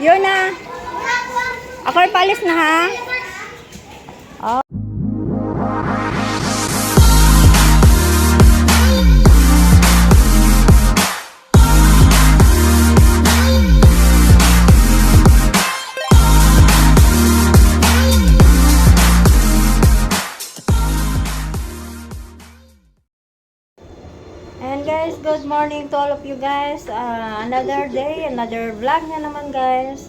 Yun na. Ako palis na ha. Good morning to all of you guys. Ah, another day, another vlog na naman guys.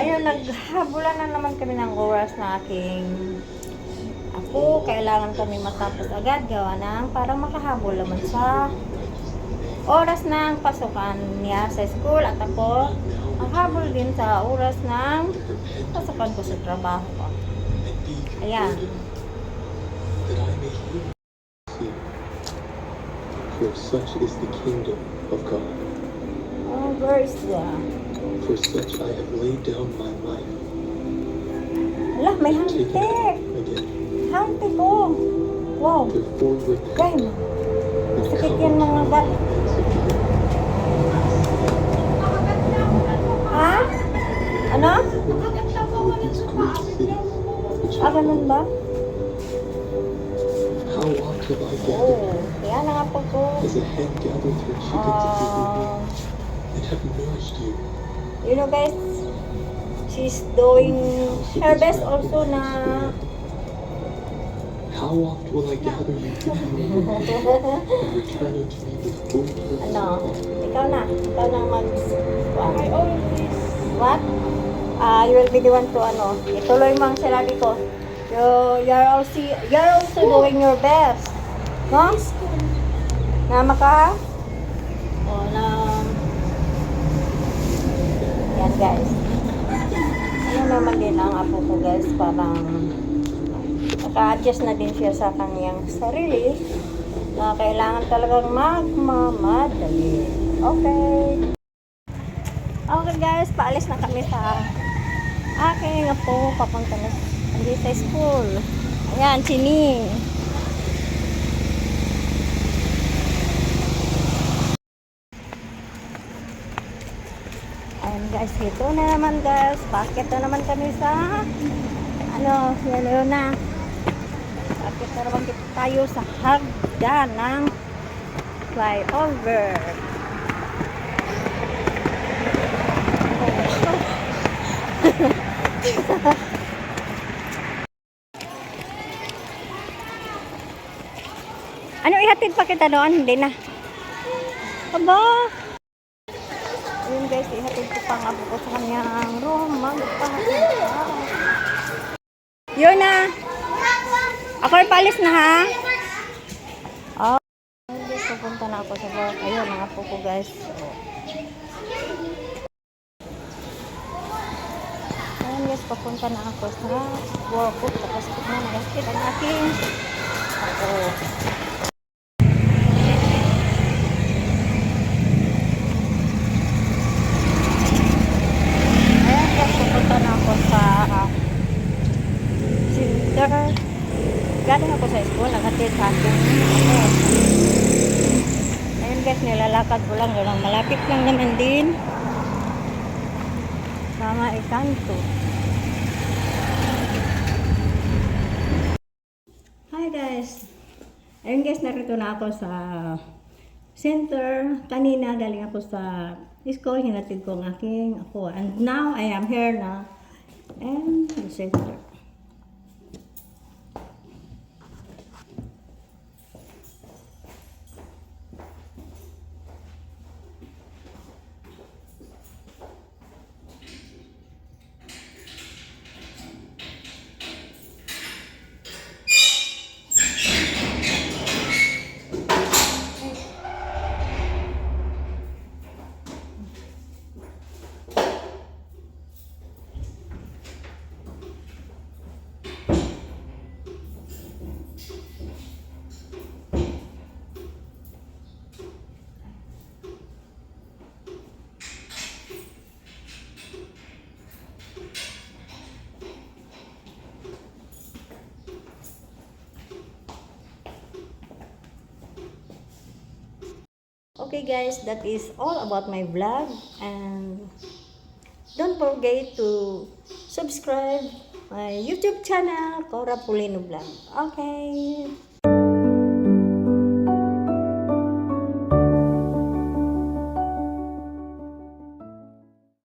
Ayun, naghabulan na naman kami ng oras na aking ako. Kailangan kami matapos agad gawa ng para makahabol naman sa oras ng pasukan niya sa school at ako ang habol din sa oras ng pasukan ko sa trabaho ko. Ayan. For such is the kingdom of God. Oh, is the... For such I have laid down my life. Ala, may Take it hantik! again. Hantik oh! Wow! Therefore, repent sakit yan mga. Ha? Ano? Lord. these great cities which Ah, ganun ba? how oft have I gathered Oo. Yan na nga po ko. nourished you. you know guys, she's doing her best also na How oft will I gather you and return unto me with full ano, ikaw na, ikaw na mag what? What? Ah, you will be the one to ano, ituloy mo ang sinabi ko. You, you're also, you're also doing your best. No? Na maka o na yan guys. Ano naman din ang apo ko guys, parang naka-adjust na din siya sa kanyang sarili na kailangan talagang magmamadali. Okay. Okay guys, paalis na kami sa aking apo. Papunta na hindi sa school. Ayan, sining. Ayan guys, ito na naman guys. Bakit na naman kami sa ano, yan yun na. Bakit na naman tayo sa hagdan ng flyover. ano ihatid pa kita doon? Hindi na. Aba! Guys, ihatid ko pa nga po sa kanyang room. Yun na! Ako palis na ha? Oh. Guys, pupunta na ako sa work. Ayun, mga po ko guys. Ayun guys, papunta na ako sa work ko. Tapos ko na nag-skip ang aking ako. Ayan guys, pupunta na ako sa center. Naghatid sa akin. Ako. Ayun guys, nilalakad ko lang. Ganun, malapit lang naman din. Mama Ikanto. Hi guys! Ayun guys, narito na ako sa center. Kanina galing ako sa school, hinatid ko ang aking ako. And now, I am here na. And the center. Okay guys, that is all about my vlog and don't forget to subscribe my YouTube channel, Cora Pulino Vlog. Okay.